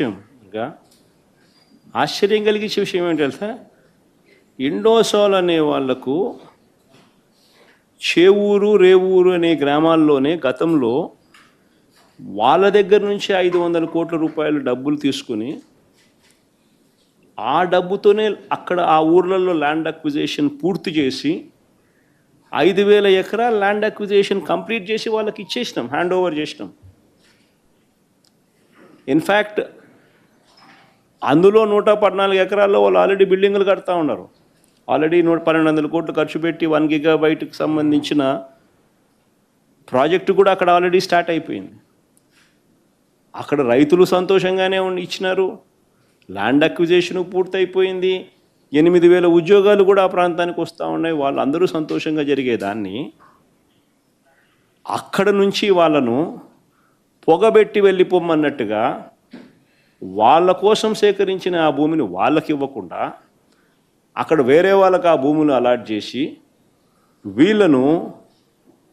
విషయంగా ఆశ్చర్యం కలిగించే విషయం ఏంటి తెలుసా? ఇండోసోల్ అనే వాళ్ళకు చేవూరు రేవూరు అనే గ్రామాల్లోనే గతంలో వాళ్ళ దగ్గర నుంచి ఐదు వందల కోట్ల రూపాయలు డబ్బులు తీసుకుని ఆ డబ్బుతోనే అక్కడ ఆ ఊర్లలో ల్యాండ్ అక్విజేషన్ పూర్తి చేసి ఐదు వేల ఎకరాల ల్యాండ్ అక్విజేషన్ కంప్లీట్ చేసి వాళ్ళకి ఇచ్చేసినాం హ్యాండ్ ఓవర్ చేసినాం. ఇన్ఫ్యాక్ట్ అందులో నూట పద్నాలుగు ఎకరాల్లో వాళ్ళు ఆల్రెడీ బిల్డింగులు కడతా ఉన్నారు. ఆల్రెడీ నూట పన్నెండు వందల కోట్లు ఖర్చు పెట్టి వన్ గిగా బయటకు సంబంధించిన ప్రాజెక్టు కూడా అక్కడ ఆల్రెడీ స్టార్ట్ అయిపోయింది. అక్కడ రైతులు సంతోషంగానే ఇచ్చినారు. ల్యాండ్ అక్విజేషన్ పూర్తయిపోయింది. ఎనిమిది వేల ఉద్యోగాలు కూడా ఆ ప్రాంతానికి వస్తూ ఉన్నాయి. వాళ్ళందరూ సంతోషంగా జరిగేదాన్ని అక్కడ నుంచి వాళ్ళను పొగబెట్టి వెళ్ళిపోమన్నట్టుగా వాళ్ళ కోసం సేకరించిన ఆ భూమిని వాళ్ళకి ఇవ్వకుండా అక్కడ వేరే వాళ్ళకి ఆ భూములు అలాట్ చేసి వీళ్ళను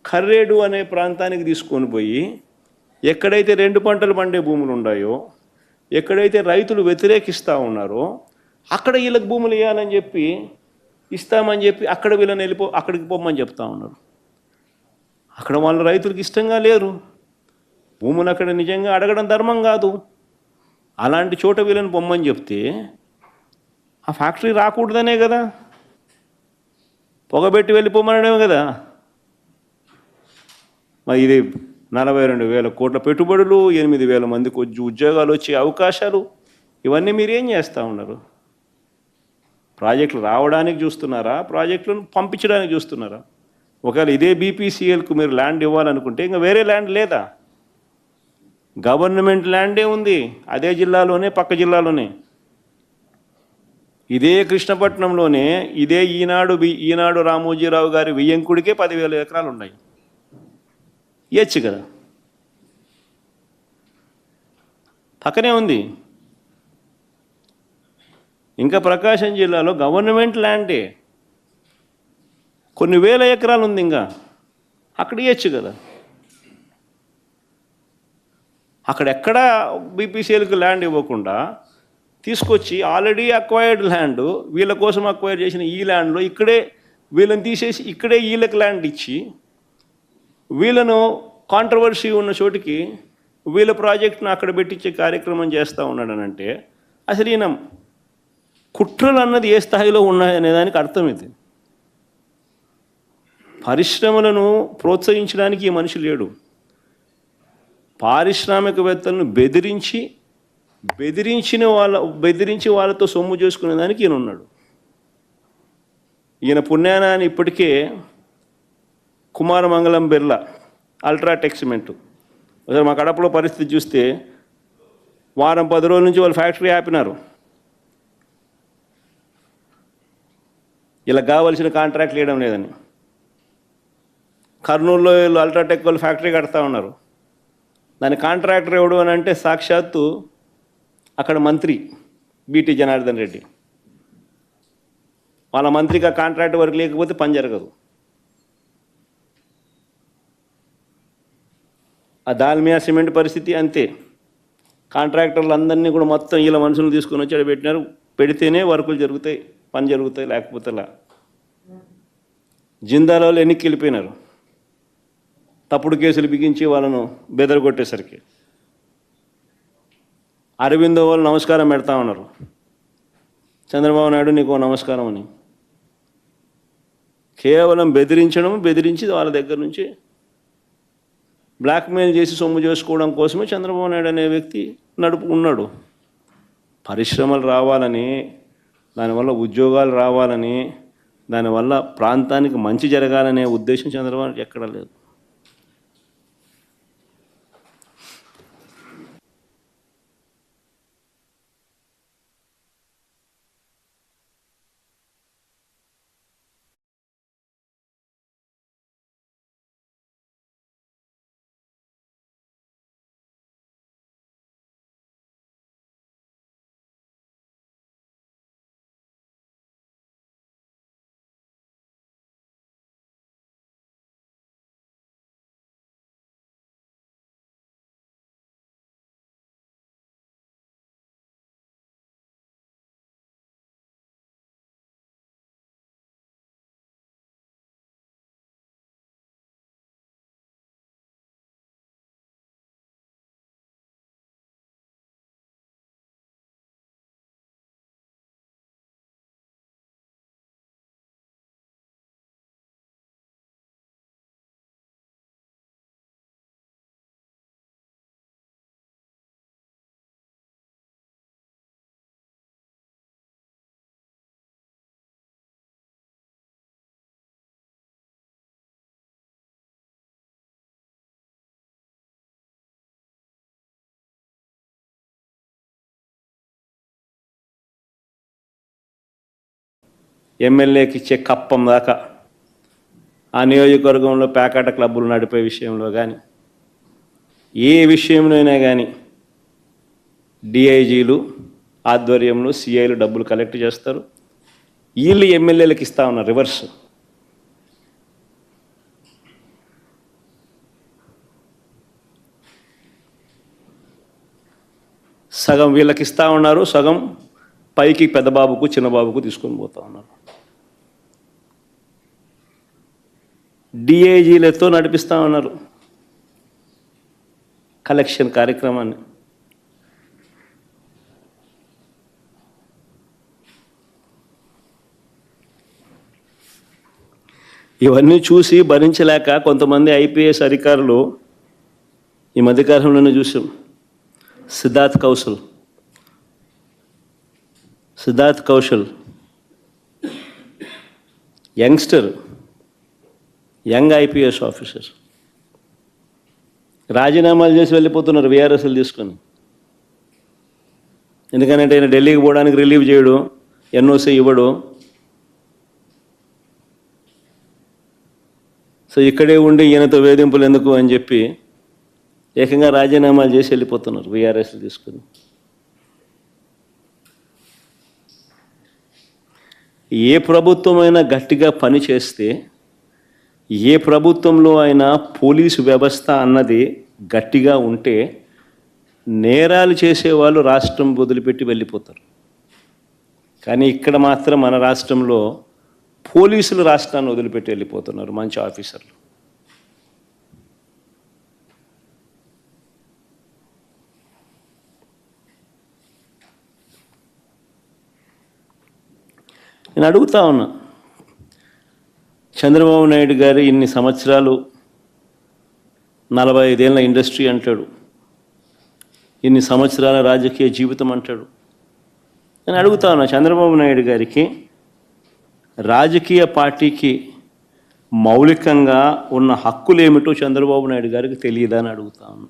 కర్రేడు అనే ప్రాంతానికి తీసుకొని పోయి ఎక్కడైతే రెండు పంటలు పండే భూములు ఉన్నాయో ఎక్కడైతే రైతులు వ్యతిరేకిస్తూ ఉన్నారో అక్కడ వీళ్ళకి భూములు ఇవ్వాలని చెప్పి ఇస్తామని చెప్పి అక్కడ వీళ్ళని వెళ్ళిపో అక్కడికి పోమని చెప్తా ఉన్నారు. అక్కడ వాళ్ళ రైతులకు ఇష్టంగా లేరు. భూములు అక్కడ నిజంగా అడగడం ధర్మం కాదు. అలాంటి చోట వీళ్ళని పొమ్మని చెప్తే ఆ ఫ్యాక్టరీ రాకూడదనే కదా. పొగబెట్టి వెళ్ళిపోమనడమే కదా. మరి ఇది నలభై రెండు వేల కోట్ల పెట్టుబడులు ఎనిమిది వేల మందికి ఉద్య- ఉద్యోగాలు వచ్చే అవకాశాలు ఇవన్నీ మీరు ఏం చేస్తూ ఉన్నారు? ప్రాజెక్టులు రావడానికి చూస్తున్నారా? ప్రాజెక్టులను పంపించడానికి చూస్తున్నారా? ఒకవేళ ఇదే బీపీసీఎల్కు మీరు ల్యాండ్ ఇవ్వాలనుకుంటే ఇంకా వేరే ల్యాండ్ లేదా? గవర్నమెంట్ ల్యాండే ఉంది. అదే జిల్లాలోనే పక్క జిల్లాలోనే. ఇదే కృష్ణపట్నంలోనే ఇదే ఈనాడు ఈనాడు రామోజీరావు గారి వియ్యంకుడికే పదివేల ఎకరాలు ఉన్నాయి ఇవ్వచ్చు కదా? పక్కనే ఉంది. ఇంకా ప్రకాశం జిల్లాలో గవర్నమెంట్ ల్యాండే. కొన్ని వేల ఎకరాలు ఉంది ఇంకా. అక్కడ ఇవ్వచ్చు కదా? అక్కడ ఎక్కడ బీపీసీఎల్కి ల్యాండ్ ఇవ్వకుండా తీసుకొచ్చి ఆల్రెడీ అక్వైర్డ్ ల్యాండ్ వీళ్ళ కోసం అక్వైర్ చేసిన ఈ ల్యాండ్లో ఇక్కడే వీళ్ళని తీసేసి ఇక్కడే వీళ్ళకి ల్యాండ్ ఇచ్చి వీళ్ళను కాంట్రవర్సీ ఉన్న చోటికి వీళ్ళ ప్రాజెక్ట్ను అక్కడ పెట్టించే కార్యక్రమం చేస్తూ ఉన్నాడనంటే అసలు ఈయన కుట్రలు అన్నది ఏ స్థాయిలో ఉన్నాయనే దానికి అర్థం ఇది. పరిశ్రమలను ప్రోత్సహించడానికి ఈ మనిషి లేడు. పారిశ్రామికవేత్తలను బెదిరించి బెదిరించిన వాళ్ళ బెదిరించి వాళ్ళతో సొమ్ము చేసుకునే దానికి ఈయన ఉన్నాడు. ఈయన పుణ్యాన అని ఇప్పటికే కుమారమంగళం బిర్లా అల్ట్రాటెక్ సిమెంట్. ఒకసారి మా కడపలో పరిస్థితి చూస్తే వారం పది రోజుల నుంచి వాళ్ళు ఫ్యాక్టరీ ఆపినారు. ఇలా కావలసిన కాంట్రాక్ట్లు లేయడం లేదని. కర్నూలులో వీళ్ళు అల్ట్రాటెక్ వాళ్ళు ఫ్యాక్టరీ కడతా ఉన్నారు. దాని కాంట్రాక్టర్ ఎవడు అని అంటే సాక్షాత్తు అక్కడ మంత్రి బీటీ జనార్దన్ రెడ్డి. వాళ్ళ మంత్రికి ఆ కాంట్రాక్ట్ వర్క్ లేకపోతే పని జరగదు. ఆ దాల్మియా సిమెంట్ పరిస్థితి అంతే. కాంట్రాక్టర్లు అందరినీ కూడా మొత్తం వీళ్ళ మనుషులు తీసుకొని వచ్చి ఆడ పెట్టినారు. పెడితేనే వర్కులు జరుగుతాయి పని జరుగుతాయి లేకపోతే జిందాలో వాళ్ళు తప్పుడు కేసులు బిగించి వాళ్ళను బెదరగొట్టేసరికి. అరవిందో వాళ్ళు నమస్కారం పెడతా ఉన్నారు. చంద్రబాబు నాయుడు నీకు నమస్కారం అని. కేవలం బెదిరించడం బెదిరించి వాళ్ళ దగ్గర నుంచి బ్లాక్మెయిల్ చేసి సొమ్ము చేసుకోవడం కోసమే చంద్రబాబు నాయుడు అనే వ్యక్తి నడుపు ఉన్నాడు. పరిశ్రమలు రావాలని దానివల్ల ఉద్యోగాలు రావాలని దానివల్ల ప్రాంతానికి మంచి జరగాలనే ఉద్దేశం చంద్రబాబు ఎక్కడా లేదు. ఎమ్మెల్యేకి ఇచ్చే కప్పం దాకా ఆ నియోజకవర్గంలో పేకాట క్లబ్బులు నడిపే విషయంలో కానీ ఏ విషయంలోనైనా కానీ డిఐజీలు ఆధ్వర్యంలో సిఐలు డబ్బులు కలెక్ట్ చేస్తారు. వీళ్ళు ఎమ్మెల్యేలకు ఇస్తా ఉన్నారు రివర్స్ సగం వీళ్ళకి ఇస్తూ ఉన్నారు సగం పైకి పెద్దబాబుకు చిన్నబాబుకు చిన్న బాబుకు తీసుకొని పోతా ఉన్నారు డిఐజీలతో నడిపిస్తా ఉన్నారు. కలెక్షన్ కార్యక్రమాన్ని. ఇవన్నీ చూసి భరించలేక కొంతమంది ఐపీఎస్ అధికారులు ఈ మధ్యకాలంలోనే చూసాం Siddharth Kaushal. Siddharth Kaushal. Youngster young IPS officer. రాజీనామాలు చేసి వెళ్ళిపోతున్నారు వీఆర్ఎస్ఎల్ తీసుకొని. ఎందుకంటే ఆయన ఢిల్లీకి పోవడానికి రిలీవ్ చేయడు ఎన్ఓసీ ఇవ్వడు. సో ఇక్కడే ఉండి ఈయనతో వేధింపులు ఎందుకు అని చెప్పి ఏకంగా రాజీనామాలు చేసి వెళ్ళిపోతున్నారు విఆర్ఎస్ తీసుకుని. ఏ ప్రభుత్వమైనా గట్టిగా పని చేస్తే ఏ ప్రభుత్వంలో అయినా పోలీసు వ్యవస్థ అన్నది గట్టిగా ఉంటే నేరాలు చేసేవాళ్ళు రాష్ట్రం వదిలిపెట్టి వెళ్ళిపోతారు. కానీ ఇక్కడ మాత్రం మన రాష్ట్రంలో పోలీసులు రాష్ట్రాన్ని వదిలిపెట్టి వెళ్ళిపోతున్నారు మంచి ఆఫీసర్లు. నేను అడుగుతా ఉన్నా. చంద్రబాబు నాయుడు గారు ఇన్ని సంవత్సరాలు నలభై ఐదేళ్ళ ఇండస్ట్రీ అంటాడు. ఇన్ని సంవత్సరాల రాజకీయ జీవితం అంటాడు. నేను అడుగుతా ఉన్నా చంద్రబాబు నాయుడు గారికి రాజకీయ పార్టీకి మౌలికంగా ఉన్న హక్కులు ఏమిటో చంద్రబాబు నాయుడు గారికి తెలియదా అని అడుగుతా ఉన్నా.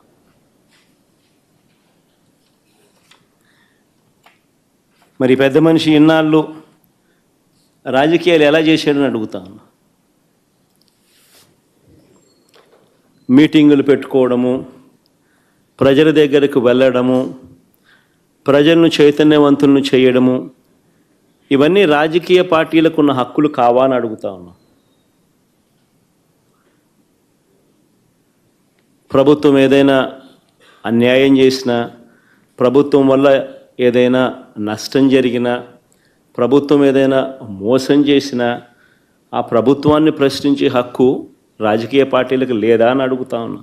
మరి పెద్ద మనిషి ఇన్నాళ్ళు రాజకీయాలు ఎలా చేశాడని అడుగుతా మీటింగులు పెట్టుకోవడము ప్రజల దగ్గరకు వెళ్ళడము ప్రజలను చైతన్యవంతులను చేయడము ఇవన్నీ రాజకీయ పార్టీలకు ఉన్న హక్కులు కావా అని అడుగుతా ఉన్నా. ప్రభుత్వం ఏదైనా అన్యాయం చేసినా ప్రభుత్వం వల్ల ఏదైనా నష్టం జరిగినా ప్రభుత్వం ఏదైనా మోసం చేసినా ఆ ప్రభుత్వాన్ని ప్రశ్నించే హక్కు రాజకీయ పార్టీలకు లేదా అని అడుగుతా ఉన్నా.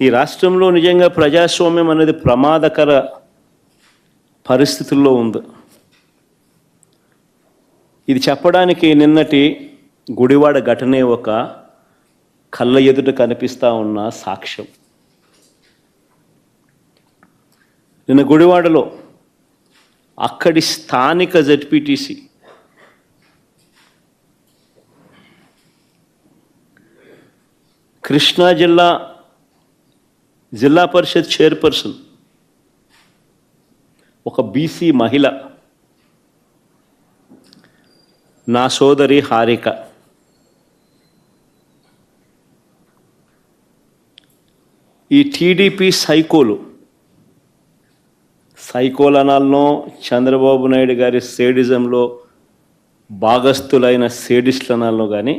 ఈ రాష్ట్రంలో నిజంగా ప్రజాస్వామ్యం అనేది ప్రమాదకర పరిస్థితుల్లో ఉంది. ఇది చెప్పడానికి నిన్నటి గుడివాడ ఘటనే ఒక కళ్ళ ఎదుట కనిపిస్తా ఉన్న సాక్ష్యం. నిన్న గుడివాడలో అక్కడి స్థానిక జడ్పీటీసీ కృష్ణా జిల్లా జిల్లా పరిషత్ చైర్పర్సన్ ఒక బీసీ మహిళ నా సోదరి హారిక. ఈ టీడీపీ సైకోలు సైకోలనాల్లో చంద్రబాబు నాయుడు గారి సేడిజంలో భాగస్థులైన సేడిస్టులు కానీ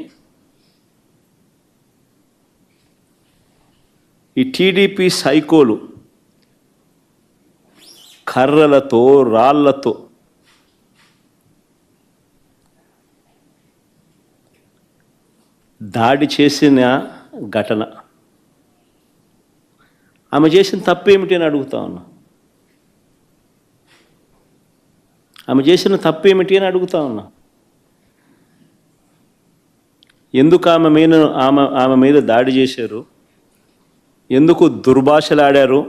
ఈ టీడీపీ సైకోలు కర్రలతో రాళ్ళతో దాడి చేసిన ఘటన. ఆమె చేసిన తప్పు ఏమిటి అని అడుగుతా ఉన్నా. ఆమె చేసిన తప్పు ఏమిటి అని అడుగుతా ఉన్నా. ఎందుకు ఆమె మీద ఆమె ఆమె మీద దాడి చేశారు? ఎందుకు దుర్భాషలాడారు?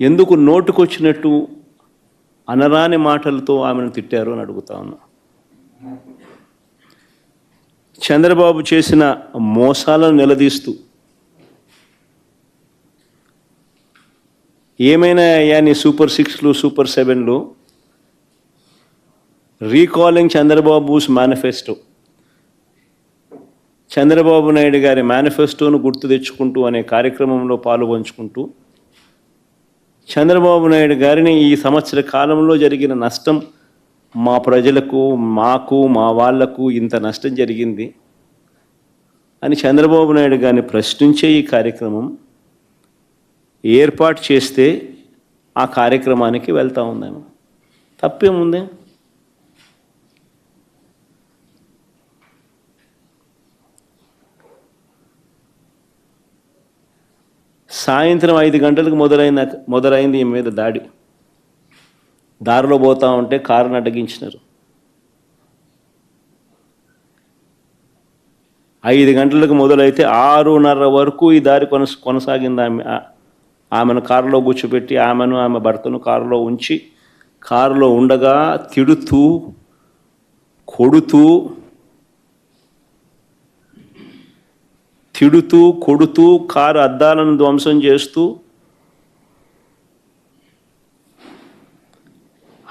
ఎందుకు నోటుకొచ్చినట్టు అనరాని మాటలతో ఆమెను తిట్టారు అని అడుగుతా ఉన్నా. చంద్రబాబు చేసిన మోసాలను నిలదీస్తూ ఏమైనా అయ్యా నీ సూపర్ సిక్స్లు super సెవెన్లు? Recalling Chandrababu's manifesto. Chandrababu Naidu గారి మేనిఫెస్టోను గుర్తు తెచ్చుకుంటూ అనే కార్యక్రమంలో పాల్గొంచుకుంటూ చంద్రబాబు నాయుడు గారిని ఈ సంవత్సర కాలంలో జరిగిన నష్టం మా ప్రజలకు మాకు మా వాళ్ళకు ఇంత నష్టం జరిగింది అని చంద్రబాబు నాయుడు గారిని ప్రశ్నించే ఈ కార్యక్రమం ఏర్పాటు చేస్తే ఆ కార్యక్రమానికి వెళ్తూ ఉందాము. తప్పేముంది సాయంత్రం ఐదు గంటలకు మొదలైన మొదలైంది ఈ మీద దాడి. దారిలో పోతా ఉంటే కారును అడ్డగించినారు. ఐదు గంటలకు మొదలైతే ఆరున్నర వరకు ఈ దారి కొనస కొనసాగింది ఆమె ఆమెను కారులో కూర్చోబెట్టి ఆమెను ఆమె భర్తను కారులో ఉంచి కారులో ఉండగా తిడుతూ కొడుతూ తిడుతూ కొడుతూ కారు అద్దాలను ధ్వంసం చేస్తూ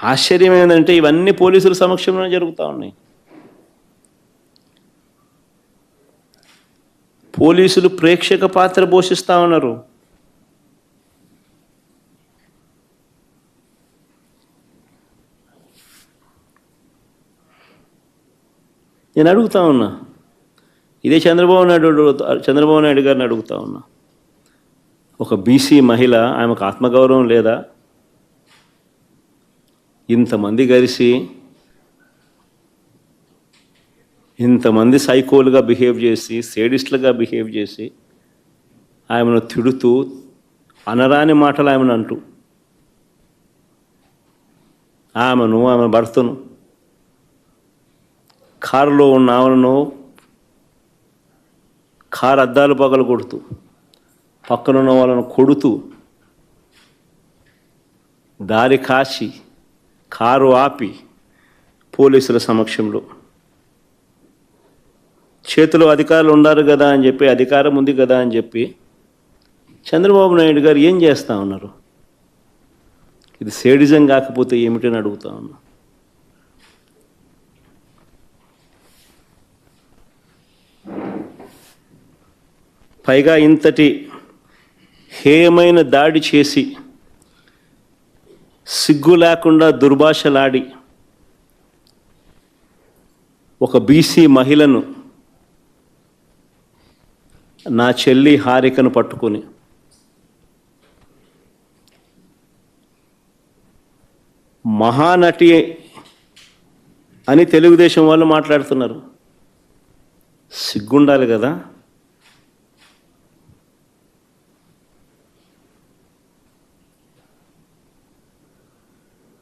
ఆశ్చర్యం ఏంటంటే ఇవన్నీ పోలీసుల సమక్షంలో జరుగుతూ ఉన్నాయి. పోలీసులు ప్రేక్షక పాత్ర పోషిస్తూ ఉన్నారు. నేను అడుగుతా ఉన్నా. ఇదే చంద్రబాబు నాయుడు చంద్రబాబు నాయుడు గారిని అడుగుతా ఉన్నా. ఒక బీసీ మహిళ ఆమెకు ఆత్మగౌరవం లేదా? ఇంతమంది కలిసి ఇంతమంది సైకోలుగా బిహేవ్ చేసి సేడిస్ట్లుగా బిహేవ్ చేసి ఆమెను తిడుతూ అనరాని మాటలు ఆమెను అంటూ. ఆమెను ఆమె భర్తను కారులో ఉన్న ఆమెను కారు అద్దాలు పగలు కొడుతూ పక్కనున్న వాళ్ళను కొడుతూ దారి కాచి కారు ఆపి పోలీసుల సమక్షంలో. చేతిలో అధికారులు ఉన్నారు కదా అని చెప్పి అధికారం ఉంది కదా అని చెప్పి చంద్రబాబు నాయుడు గారు ఏం చేస్తా ఉన్నారు? ఇది సేడిజం కాకపోతే ఏమిటని అడుగుతా ఉన్నా. పైగా ఇంతటి హేయమైన దాడి చేసి సిగ్గు లేకుండా దుర్భాషలాడి ఒక బీసీ మహిళను నా చెల్లి హారికను పట్టుకొని మహానటి అని తెలుగుదేశం వాళ్ళు మాట్లాడుతున్నారు. సిగ్గుండాలి కదా?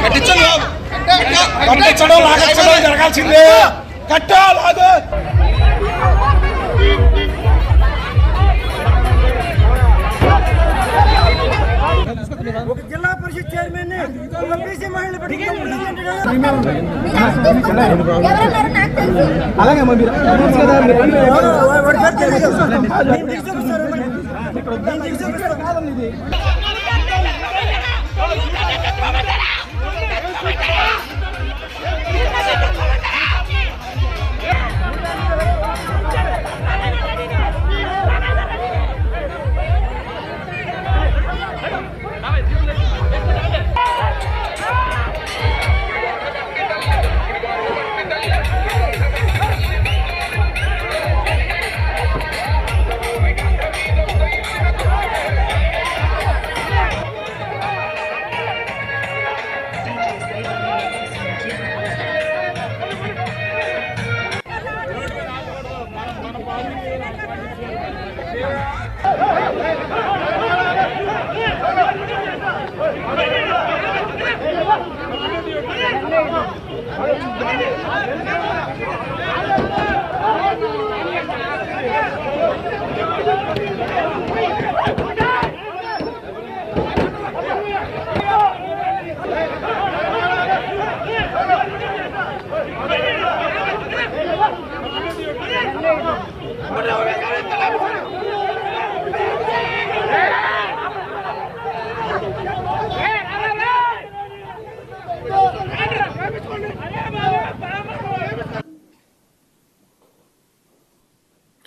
కట్టించండి లాగచ్చడం జరగాల్సిందే కట్టా లాగు ఒక జిల్లా పరిషత్ చైర్మన్ ఒక బీసీ మహిళ ఎవరన్నారు నాకు తెలుసు అలాగే ఇప్పుడు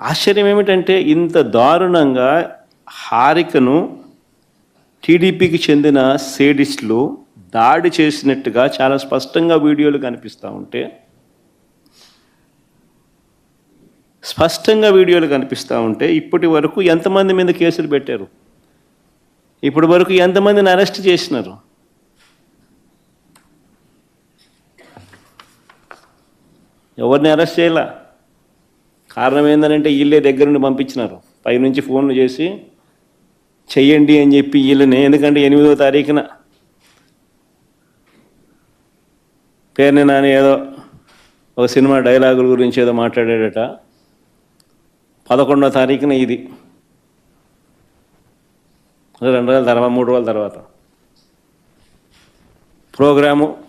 ఆశ్చర్యం ఏమిటంటే ఇంత దారుణంగా హారికను టీడీపీకి చెందిన సేడిస్టులు దాడి చేసినట్టుగా చాలా స్పష్టంగా వీడియోలు కనిపిస్తూ ఉంటే స్పష్టంగా వీడియోలు కనిపిస్తూ ఉంటే ఇప్పటి వరకు ఎంతమంది మీద కేసులు పెట్టారు? ఇప్పటి వరకు ఎంతమందిని అరెస్ట్ చేసినారు? ఎవరిని అరెస్ట్ చేయాల? కారణం ఏంటంటే వీళ్ళే దగ్గర నుండి పంపించినారు. పైనుంచి ఫోన్లు చేసి చెయ్యండి అని చెప్పి వీళ్ళని ఎందుకంటే ఎనిమిదో తారీఖున పేరుని నాని ఏదో ఒక సినిమా డైలాగుల గురించి ఏదో మాట్లాడాడట. పదకొండో తారీఖున ఇది. రెండు రోజుల తర్వాత మూడు రోజుల తర్వాత. ప్రోగ్రాము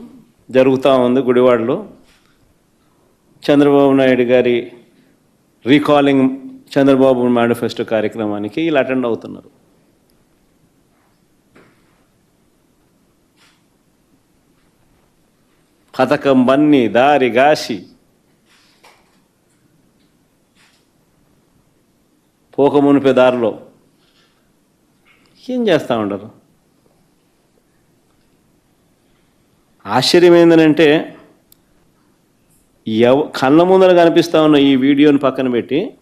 జరుగుతూ ఉంది గుడివాడలో. చంద్రబాబు నాయుడు గారి రీకాలింగ్ చంద్రబాబు మేనిఫెస్టో కార్యక్రమానికి వీళ్ళు అటెండ్ అవుతున్నారు. పథకం బన్ని దారి గాసి పోక మునిపే దారిలో ఏం చేస్తూ ఉండరు? ఆశ్చర్యం ఏంటంటే ఎవ కళ్ళ ముందర కనిపిస్తా ఉన్న ఈ వీడియోని పక్కన పెట్టి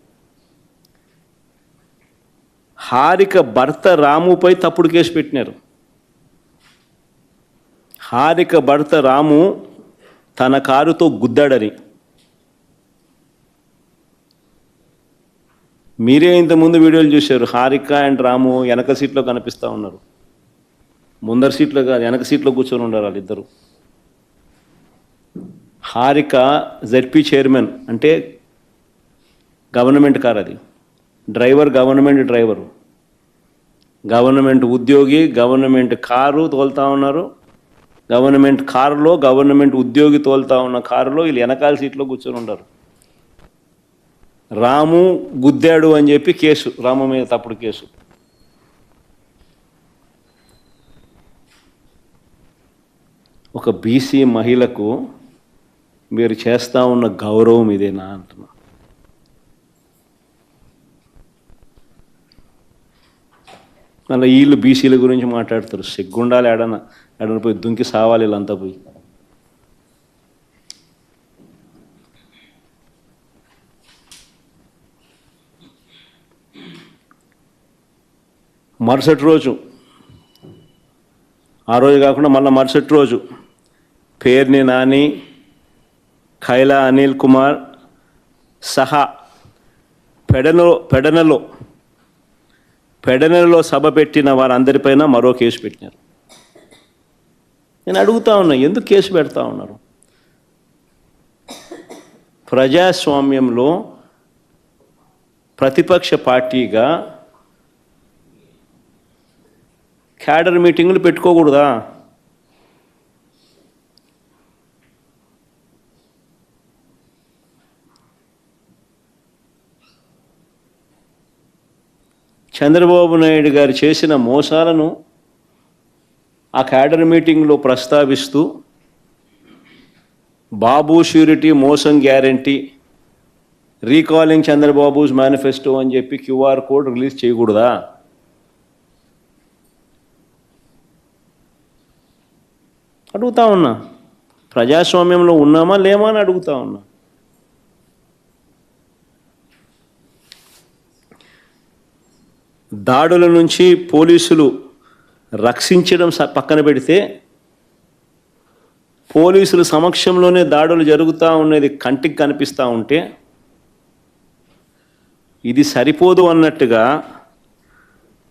హారిక భర్త రాముపై తప్పుడు కేసు పెట్టినారు. హారిక భర్త రాము తన కారుతో గుద్దాడని. మీరే ఇంతకుముందు వీడియోలు చూశారు హారిక అండ్ రాము వెనక సీట్లో కనిపిస్తూ ఉన్నారు. ముందర సీట్లో కాదు వెనక సీట్లో కూర్చొని ఉన్నారు వాళ్ళిద్దరు. హారిక జెడ్పీ చైర్మన్ అంటే గవర్నమెంట్ కార్ అది. Driver government driver. గవర్నమెంట్ ఉద్యోగి గవర్నమెంట్ కారు తోలుతా ఉన్నారు. గవర్నమెంట్ కారులో గవర్నమెంట్ ఉద్యోగి తోలుతా ఉన్న కారులో వీళ్ళు వెనకాల సీట్లో కూర్చొని ఉండరు. రాము గుద్దాడు అని చెప్పి కేసు రాము మీద తప్పుడు కేసు. ఒక బీసీ మహిళకు మీరు చేస్తా ఉన్న గౌరవం ఇదేనా అంటున్నా. మళ్ళీ వీళ్ళు బీసీల గురించి మాట్లాడతారు. సిగ్గుండాలి ఎడన ఎడన పోయి దుంకి సావాలి వీళ్ళంతా పోయి. మరుసటి రోజు ఆ రోజు కాకుండా మళ్ళీ మరుసటి రోజు పేరుని నాని ఖైలా అనిల్ కుమార్ సహా పెడనలో పెడనలో పెడనలో సభ పెట్టిన వారందరిపైన మరో కేసు పెట్టినారు. నేను అడుగుతా ఉన్నా ఎందుకు కేసు పెడతా ఉన్నారు? ప్రజాస్వామ్యంలో ప్రతిపక్ష పార్టీగా క్యాడర్ మీటింగులు పెట్టుకోకూడదా? చంద్రబాబు నాయుడు గారు చేసిన మోసాలను ఆ క్యాడర్ మీటింగ్లో ప్రస్తావిస్తూ బాబు ష్యూరిటీ మోసం గ్యారంటీ రీకాలింగ్ చంద్రబాబుస్ మేనిఫెస్టో అని చెప్పి క్యూఆర్ కోడ్ రిలీజ్ చేయకూడదా? అడుగుతా ఉన్నా. ప్రజాస్వామ్యంలో ఉన్నామా లేమా అని అడుగుతా ఉన్నా. దాడుల నుంచి పోలీసులు రక్షించడం స- పక్కన పెడితే పోలీసుల సమక్షంలోనే దాడులు జరుగుతూ ఉన్నది కంటికి కనిపిస్తూ ఉంటే ఇది సరిపోదు అన్నట్టుగా